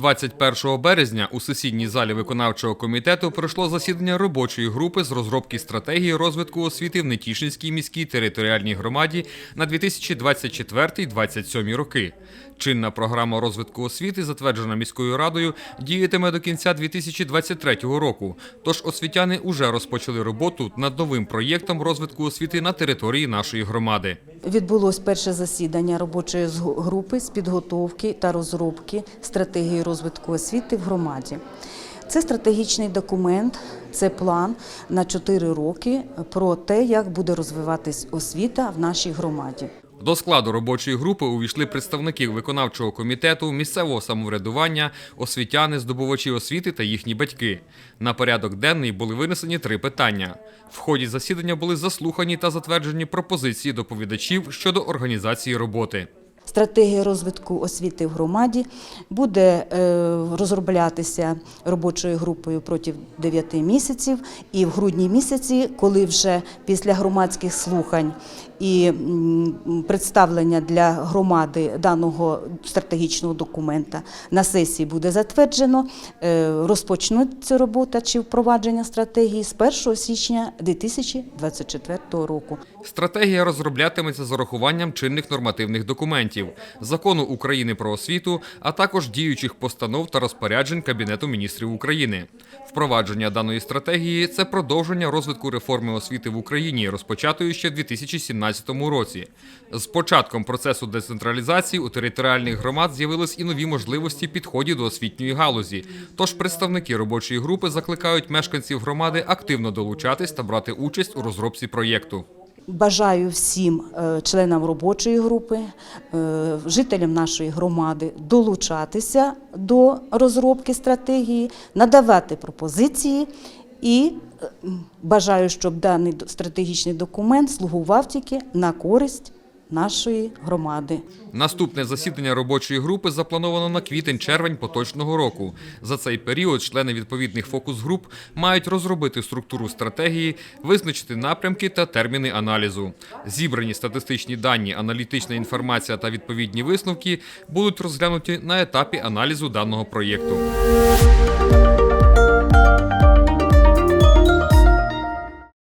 21 березня у сесійній залі виконавчого комітету пройшло засідання робочої групи з розробки стратегії розвитку освіти в Нетішинській міській територіальній громаді на 2024-2027 роки. Чинна програма розвитку освіти, затверджена міською радою, діятиме до кінця 2023 року. Тож освітяни уже розпочали роботу над новим проєктом розвитку освіти на території нашої громади. Відбулось перше засідання робочої групи з підготовки та розробки стратегії розвитку освіти в громаді. Це стратегічний документ, це план на 4 роки про те, як буде розвиватись освіта в нашій громаді. До складу робочої групи увійшли представники виконавчого комітету, місцевого самоврядування, освітяни, здобувачі освіти та їхні батьки. На порядок денний були винесені три питання. В ході засідання були заслухані та затверджені пропозиції доповідачів щодо організації роботи. Стратегія розвитку освіти в громаді буде е, розроблятися робочою групою протягом 9 місяців. І в грудні місяці, коли вже після громадських слухань і представлення для громади даного стратегічного документа на сесії буде затверджено, е, розпочнеться робота чи впровадження стратегії з 1 січня 2024 року. Стратегія розроблятиметься з урахуванням чинних нормативних документів, закону України про освіту, а також діючих постанов та розпоряджень Кабінету міністрів України. Впровадження даної стратегії це продовження розвитку реформи освіти в Україні, розпочатої ще в 2017 році. З початком процесу децентралізації у територіальних громад з'явились і нові можливості підходів до освітньої галузі. Тож представники робочої групи закликають мешканців громади активно долучатись та брати участь у розробці проєкту. Бажаю всім е, членам робочої групи, е, жителям нашої громади долучатися до розробки стратегії, надавати пропозиції і е, бажаю, щоб даний стратегічний документ слугував тільки на користь нашої громади. Наступне засідання робочої групи заплановано на квітень-червень поточного року. За цей період члени відповідних фокус-груп мають розробити структуру стратегії, визначити напрямки та терміни аналізу. Зібрані статистичні дані, аналітична інформація та відповідні висновки будуть розглянуті на етапі аналізу даного проєкту.